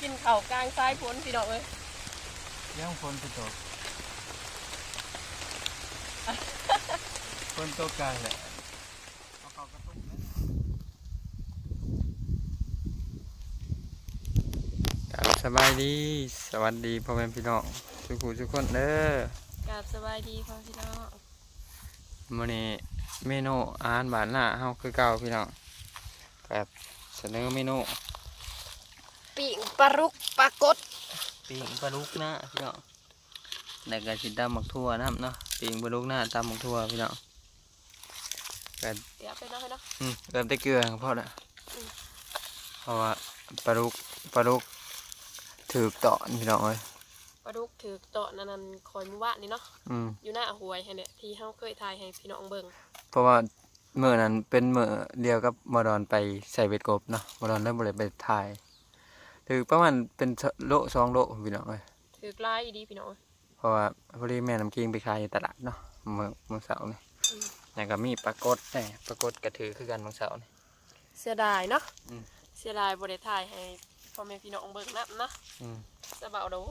กินข้าวกลางซ้ายพ้นพี่น้องเอ้ยยังฝนจะตกฝนตกกลางแหละเอาเข้ากระตุ้งครับสบายดี สวัสดีพ่อแม่พี่น้องทุกผู้ทุกคนเด้อกราบสบายดีพ่อพี่น้องมื้อนี้เมนูอาหารบ้านหน้าเฮาคือเก่าพี่น้องกับเสนอเมนู ปิ่งปลารุกปลากดปิ้งปลาลูกหน้าพี่น้องแล้วก็สิตำหมักทั่วนะครับเนาะปิ้งปลาลูกหน้าตำหมักทั่วพี่น้องก็เดี๋ยวไปเนาะให้เนาะอืมเริ่มได้เกลือครับพ่อละอืมเพราะว่าปลาลูกปลาลูกถือต่อนพี่น้องเอ้ยปลาดุกถือโตะนันนันคอยมือวะนี่เนาะอืมอยู่หน้าหวยให้เนี่ยที่เฮาเคยทายให้พี่น้องเบิ่งเพราะว่าเมื่อนั้นเป็นเมื่อเดียวกับมอดอนไปใส่เบ็ดกบเนาะมอดอนได้บริไปถ่าย ถือประมาณเป็นโลสองโลพี่น้องเอ้ยถือกลายอีดีพี่น้องเอ้ยเพราะว่าพอดีแม่น้ำกิ้งไปขายอยู่ตลาดเนาะเมื่อเมื่อเสาร์นี่อืมแล้วก็มีปลากดแหน่ปลากดกระถือคือกันเมื่อเสาร์นี่เสียดายเนาะอืมเสียดายบ่ได้ทายให้พ่อแม่พี่น้องเบิ่งนํเนาะอืมสะเบาเด้อ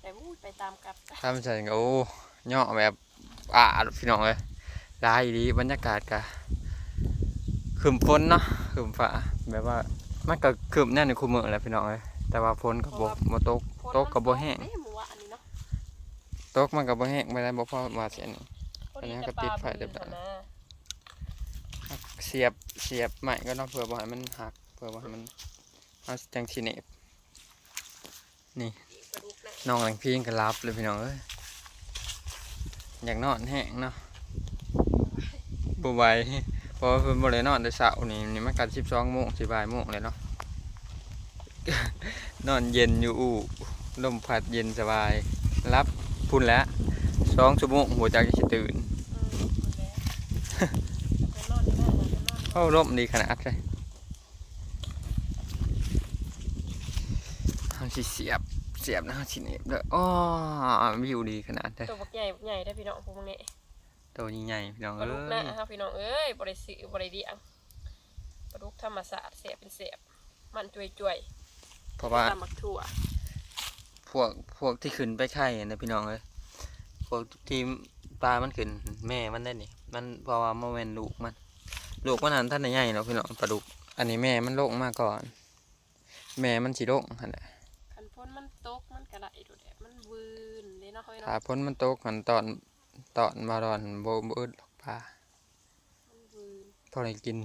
แต่วู้ไปตามกับทำใส่ก็โอ้ย่อแบบอ่าพี่น้องเลยลายดีบรรยากาศกะคืมฝนเนาะคืมฟ้าแบบว่ามันก็คืมแน่นในคูเมืองแหละพี่น้องเลย แต่ว่าฝนก็บ่บ่ตกตกก็บ่แห้งเอ้ยหมู่วะอันนี้เนาะตกมันก็บ่แห้งไม่ได้บ่พอว่าเสียนี่พออันนี้แต่ก็ติดไฟเรียบร้อยปลาบึ้งหั่นนะเสียบเสียบใหม่ก็เนาะเพื่อบ่ให้มันหักเพื่อบ่ให้มันเอาจังสิเนบนี่ปลาดุกนะน้องหลังพีงก็รับเลยพี่น้องเอ้ยอยากนอนแห้งเนาะบ่ไหวเพราะว่าเพิ่นบ่ได้นอนแต่เช้านี่นี่มันกัน12โมงสิบ่ายโมงเลยเนาะ นอนเย็นอยู่อู่ลมพัดเย็นสบาย รับพุ่นแล้ว2ชั่วโมงหัวใจจะสิตื่นอืมเอาแล้วไปนอนอยู่นั่นน่ะไปนอนเข้าลมดีขนาดเลยเฮาสิเสียบเสียบนะเฮาสิเนบเด้ออ้อวิวดีขนาดเลยตัวบักใหญ่บักใหญ่ได้อพี่น้องพวกนี้ตัวใหญ่ๆพี่น้องปลาเอ้ดุกนะยครับพี่น้องเอ้ยบริสิบริเดียงปลาดุกธรรมศาสตร์เสียบเป็นเสียบมันจุยจุย เพราะว่า ตำมักถั่วพวกพวกที่ขึ้นไปไข่นะพี่น้องเอ้ยพวกที่ปลามันขึ้นแม่มันได้นี่ มันเพราะว่ามันเป็นลูกมัน ลูกมันหันท่านได้ใหญ่เนาะพี่น้องปลาดุก อันนี้แม่มันโลกมาก่อน แม่มันสีโลกหันแหละคันพ้นมันตกมันกระไรดูแดดมันวืนเลยเนาะเฮ้ยถ้าเนาะพ้นมันตกหันตอนตอนมาดอนโบโบอึดหรอกปลามันวืนพอได้กิน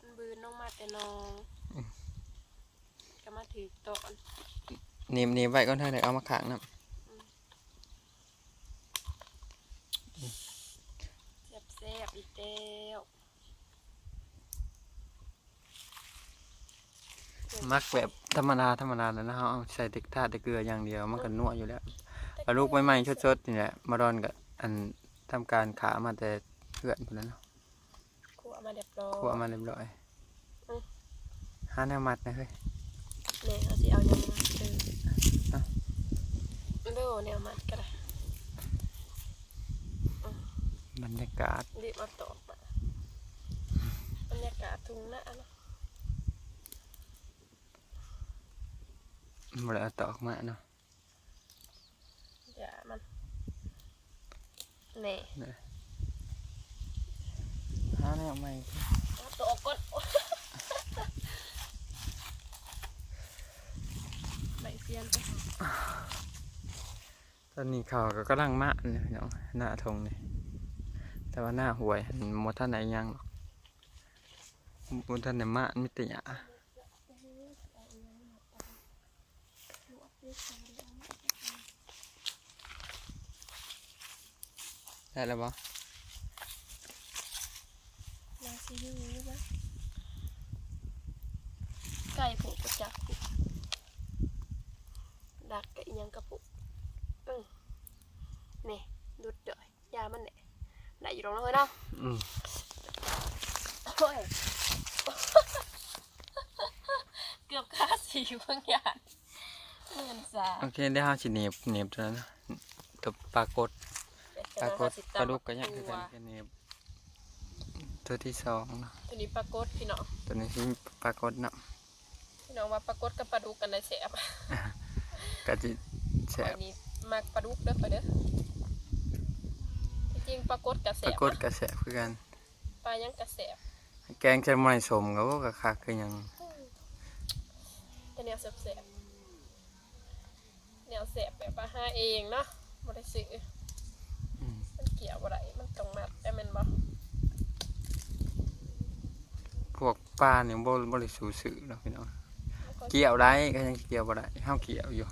มันวืนลงมาแต่นองก็มา ถือตอนหนีบหนีบไว้ก็ได้เอามาขางน้เสียบเสียบอีกแล้วำมักแบบธรรมดาธรรมดาแล้วนะเอาใส่แตกท่าแตะเกลืออย่างเดียว มันก็นัวอยู่แล้วปลาลูกใหม่ๆชดๆนี่แหละมาดอนกับอันทำการขามาแต่เพื่อนพุ่นแหล้วเนาะคั่วมาเรียบร้อยคั่วมาเรียบร้อยอืมหาแนวมัดนะเฮ้ย เนี่ยเอาสิเอาอย่างนี้ซื้ออะดูแนวมัดก็ได้บรรยากาศรีบมาตอกมาบรรยากาศทุ่งนาเนาะบ่ได้เอาตอกมาเนาะอย่ามันแน่หาแนวใหม่เอาตัวออกก่อนใบเซียนไปตอนนี้เขาก็กำลังมะเนี่ยน้องหน้าทงนี่แต่ว่าหน้าหวยมดท่านไหนยังหรอกมดท่านไหนมะมิตรยาได้แล้วบ่ไก่ผูกกระจักผูก ดักไก่ยังกระปุกอืมนี่ดุดเดอยยามันเนี่ยได้อยู่ตรงนั้นเลยเนาะอืมโอ้ยเกือบค่าสีบางอย่างเงินสาโอเคได้ห้าสิเหนียบเหนียบตัวนั้นนะตัวปลากดปลากดปลาดุกก็ยังคือกันแค่เหนียบตัวที่สองเนาะตัวนี้ปลากดพี่น้องตัวนี้ที่ปลากดนะตัวพี่น้องว่าปลากดกับปลาดุกกันได้แสบ กะจิแสอับนนี้มักปลาดุกเด้อไปเด้อที่จริงปลากดกับแสปราบกฏกระแสบคือกัน ปลายังกระแสบแกงจะไม่สมก็ว่ากะคักคือหยังแต่แนวแสบๆแนวแสบแบบว่าหาเองเนาะบ่ได้ซื้ออืมมันเกี่ยวบ่ได้มันต้องมัดแต่แม่นบ่พวกปลาเนี่ยบ่บ่ได้สูสื่อเนาะพี่น้อง มันก็เกี่ยวได้ก็ยังเกี่ยวบ่ได้เฮาเกี่ยวอยู่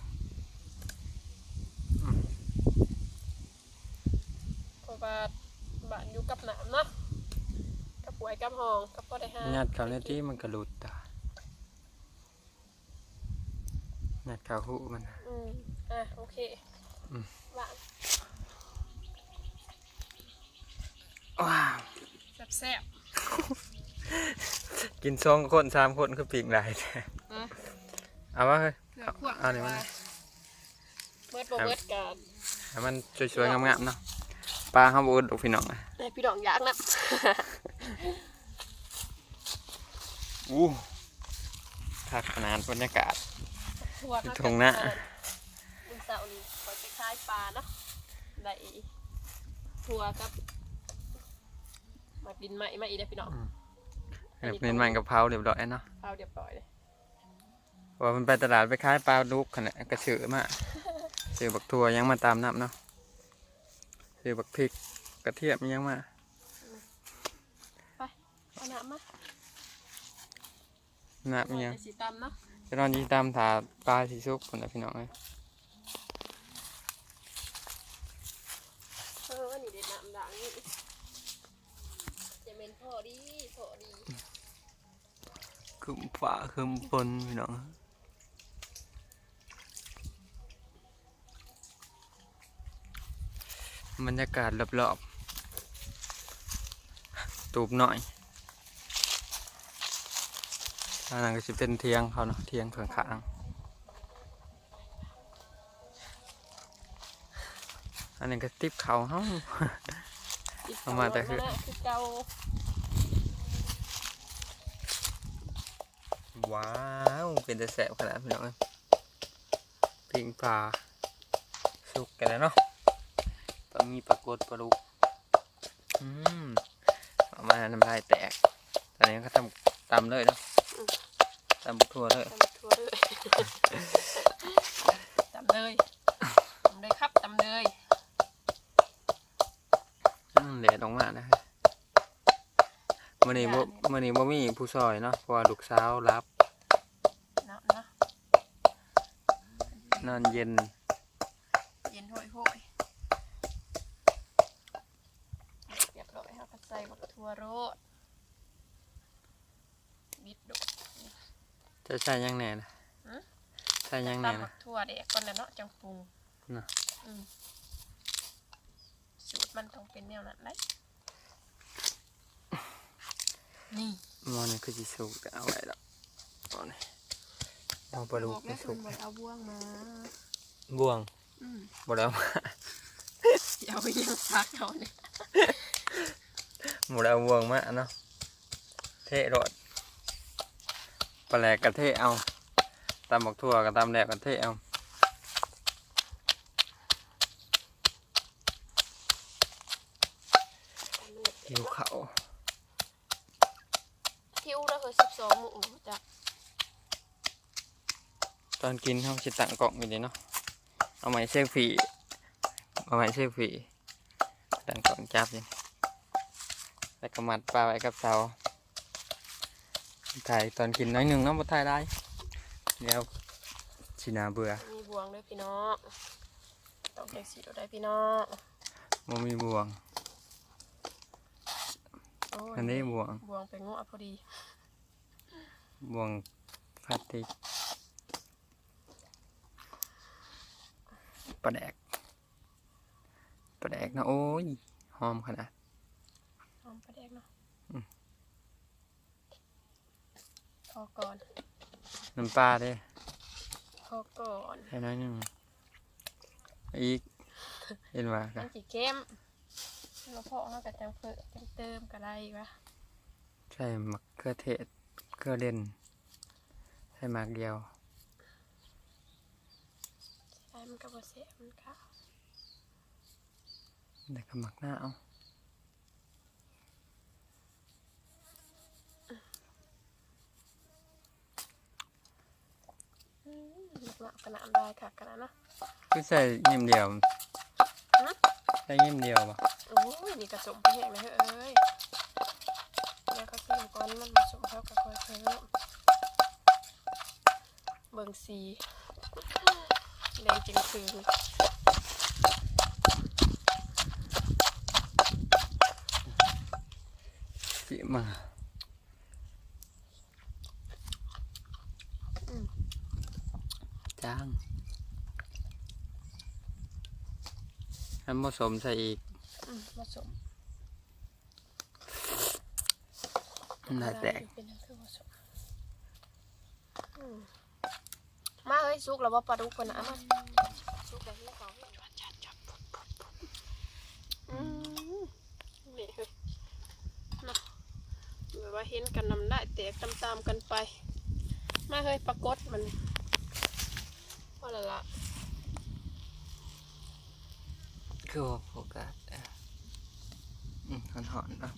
เพราะ ว่าบ้านอยู่กับน้ำเนาะกับป่วยกับห้องกับบ่ได้หายัดเข้าในที่มันก็หลุดตายัดเข้าหูมันน่ะอืมอะโอเคอืมวางว้าวแซ่บกินสองคนสามคนคือปีกหลายแท้ๆนะเอาว่าเฮ้ยเพื่อพวกเอานี่มันเบิดบ่เบิดกันให้มันสวยๆงามๆเนาะ ปลาเฮาบ่อึดดอกพี่น้องอะให้พี่น้องอยากนะอู้คักขนาดบรรยากาศทั่วอยู่ตรงหน้ามึงเสาร์นี้ขอไปคล้ายปลาเนาะได้ทั่วกับหมักดินใหม่มาอีกได้อพี่น้องแบบเป็นมันกับเพราเรียบร้อยเนาะเอาเรียบร้อยเลยว่ามันไปตลาดไปขายปลาลูกขนาดกระสือมาซื้อบักทั่วยังมาตามนับเนาะ ซื้อบักพริกกระเทียมยังมาเอาน้ำมานับยังเดี๋วสีตำเนาะจะนอนยีตามถาปลาสีซุกคนละพี่น้องเลยเออนี่เด็ดน้ำด่างนี่จะเป็นพ่อดีพ่อดีคึมฝาคึมฝนพี่น้อง บรรยากาศรอบๆตูบหน่อยอันนั้นก็จะเป็นเทียงเขาเนาะเทียงข้างๆอันนี้ก็ติบเขาเฮาติดเอามาแต่คือเก่คือเก่าว้าวเป็นแต่แสบขนาดพี่น้องเอ้ยปิงปลาสุกกันแล้วเนาะปลา มีปลากดปลาลูกอืมเอามาน้ำลายแตก ตอนนี้ก็ทำตำเลยเนาะตำบักทั่วเลยตำทั่วเลยตำเลยตำเลยครับตำเลยอืมเละลงมานะครับมื่อนี้บ่มื่อนี้บ่มีผู้ซอยเนาะเพราะว่าลูกสาวรับเนาะเนาะนอนเย็น เย็นโหยโหยเรียบร้อยครับ ใส่บักทั่วโรดบิดดุจะใส่หยังแหน่นะฮะใส่หยังแหน่ตำบันะกทั่วเด็กก่อนนะเนาะจังปรุงน่ะอืมสูตรมันต้องเป็นแนวนั้นเลยนี่หมอนี่คือสิสุกแต่เอาไว้แล้วเอานี่เอาปลาลูกบอกไปแล้วสุคุกณบอกเอาบ่วงมา บ่วงอืมบ่แล้วเดี๋ยวเอาไปยังซักเอาเนี่ย หมูดาววงมาเนาะเทรดปลาแหลกกระเทเอาตำบักทั่วกับตำแหลกกระเท แล้วคือสิบสองหมูจ้ะตอนกินเขาชิตังกล่องอยู่ดีเนาะเอาไม้เซลฟี่เอาไม้เซลฟี่ตังกล่องจับอยังแล้วก็มัดปลาไว้กับเสาถ่ายตอนกินน้อยหนึ่งเนาะบ่ถ่ายได้เดี๋ยวชินาเบื่อมีบวงด้วยพี่น้องต้องแท็กซี่ได้พี่น้องบ่มีบ่วงโอ้ยอันนี้บวงบวงไปงอพอดีบ่วงพลาสติกปลาแดกปลาแดกนะโอ้ยหอมขนาดหอมประ เด็กเนาะอืมพอก่อน น้ำปลาเด้พอก่อนแค่น้อยหนึงอีกเห็นว่ามักันนสีเข้มเราพอเขากับจังเพิ่มจังเติมก็ได้วะใส่มะเขือเทศเกลือเด่นใส่ใส่หมากเดียวใช่มันก็บ่เสียมันค่ะแต่ก็หมักหน้าเอา อื มหนักๆขนาดได้ค่ะขนาดเนาะคือใส่ยิ้มเดียวฮะใส่ยิ้มเดียวปะโอ้ยนี่กระสมไปแห้งเลยเอ้ยแล้วก็เพิ่มก้อนมันผสมเข้ากับคอยเพิ่มเบิ่งสีแดงจริงคือจิมา จ้างน้ำผสมใส่อีกอืมผสมน่าแตกเป็นอันคือผสมอืมมาเอ้ยซุกแล้วว่าปลาดุกคนน่ะเอามาซุกแล้วนี่เขาจัดจับอืมนี่เฮ้ยเนาะแบบว่าเห็นกันนำได้แตกตามๆกันไป มาเฮ้ยปรากฏมัน ว่าและละคือว่าโฟกัสอะอืมหอนหอนๆเนาะ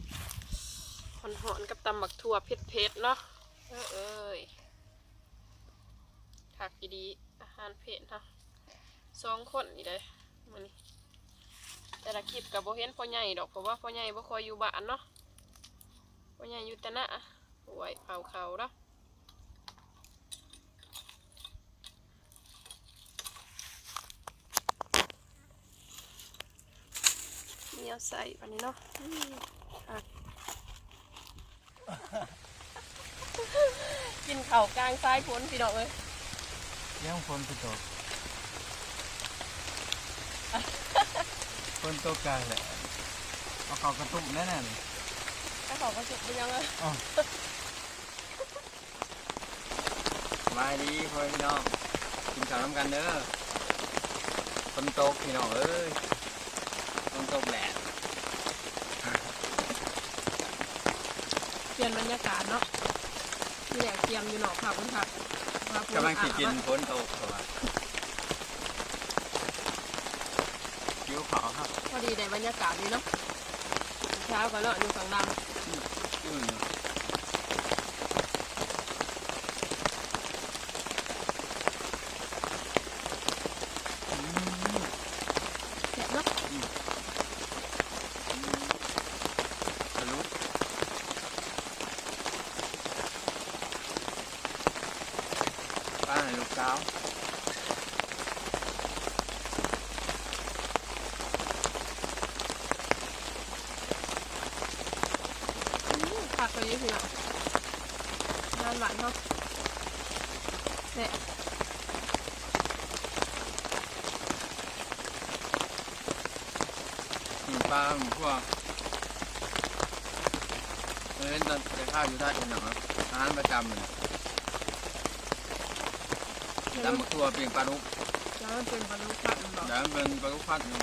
หอนหอนๆกับตำบักถั่วเผ็ดๆเนาะเออเอ้ยถักดีๆอาหารเผ็ดเนาะสองคนนี่เลยมันนี่แต่ละคลิปกับโบเห็นพ่อใหญ่ดอกเพราะว่าพ่อใหญ่บ่คอยอยู่บ้านเนาะพ่อใหญ่อยู่แต่หน้าป่วยเผาเขาเนาะ เหนียวใส่ปันนี้เนาะอืมค่ะกินเข่าวกลางซ้ายพ้นพี่น้องเอ้ยยังฝนตกฝนตกกลางแหละเอาเขากระตุ้มแน่ๆเลยถ้าเขาก็สุกไปยังเลยสบายดีพ่อพี่น้องกินข้าวน้ำกันเด้อฝนตกพี่น้องเอ้ย ฝนตกแหละเปลี่ยนบรรยากาศเนาะที่แหลกเตรียมอยู่หนอกผักมันผักผักกำลังสิกินฝนตกตัวคิ้วขาวครับพอดีในบรรยากาศดีเนาะเช้ากันเนาะอยู่ฝั่งดอืมำเผ็ดเนาะ ทะลุป้าให้ลูกสาว อืมผักตัวนี้พี่น้อง งานหวานเนาะเนี่ยอืมป้าพวกเล่นตอนไปข้าวอยู่ได้เป็นหนังอาหารประจำเลยตำบักตัวเปลี่ยนปลาดุกแล้วมันเป็นปลาลูกผัดมันบอกเดี๋ยวเป็นปลาดุกพัดหนึ่ง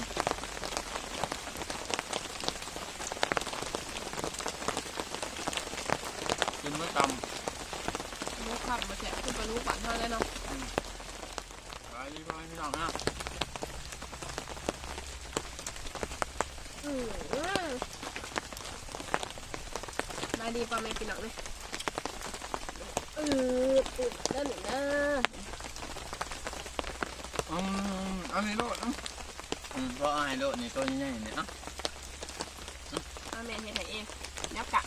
กินเมื่อตำ ปลาลูกผัดมาแฉะคือปลาลูกหวานเท่านั้นเนาะไปดีพ่อพี่น้องนะอืมมาดีปลาไม่กินหนักเลยเออปุ๊บแล้วหนึ่งนะอืมเอาในโลดนะอืมเพราะเอาให้โลดนี่ตัวใหญ่ๆเนี่ยเนาะเอาแม่เฮ็ดให้เองแล้วกะ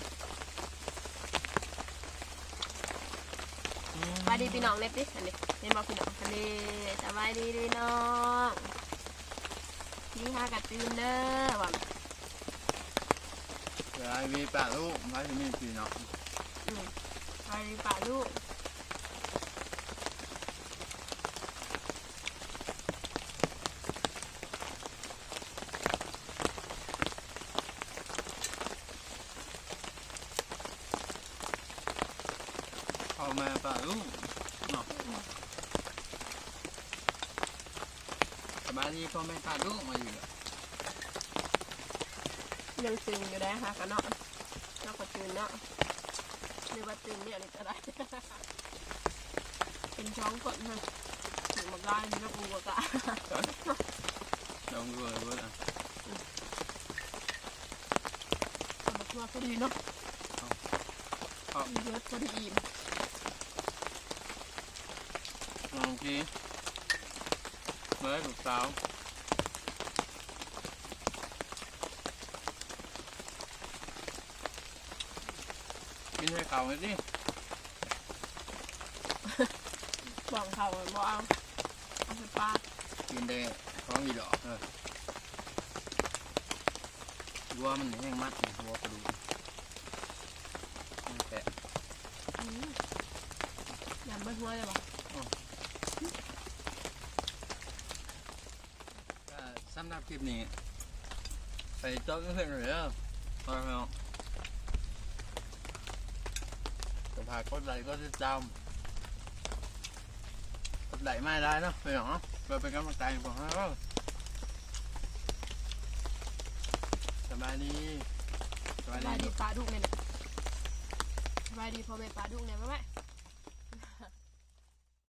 อืม สบายดีพี่น้องเล็บดิอันนี้เห็นบอกพี่น้องทะเลสบายดีพี่น้องนี่ฮากระตื่นเด้อว่าเดี๋ยวไอ้มีปลาลูกไว้ที่มีพี่น้องอืมสบายดีป่าลูก เอามาปลาลูกเนาะ สบายดีพ่อแม่ปลาลูกมาอยู่อะยังตื่นอยู่ได้ค่ะกันเนาะเนาะก็ตื่นเนาะหรือว่าตื่นเนี่ยนี่จะได้เป็นช้องคนนะหนูมาได้นี่ก็ปูกะลองดูเลยเว้ยอะสำหรับตัวพอดีเนาะเอามีเยอะพอดีอิ่มลองที เมื่อถูกสาวกินให้เก่าเลยดิบอกเขาบอกเอาเอาไปปลากินได้ท้องอีดอกเออวัวมันแห้งมัดวัวกระดูกมันแปะอืมยำไม่หัวเลยบอก ก็สำหรับคลิปนี้ ไปจบกันเพื่อนเลยเด้อพอแล้วจะพากดไลค์ก็จะจำกดไลค์ไม่ได้นะไปหรอเพื่อเป็นกำลังใจให้ผมเนาสบายดีสบายดีปลาดุกเนี่ยสบายดีพอแม่ปลาดุกเนี่ยไหม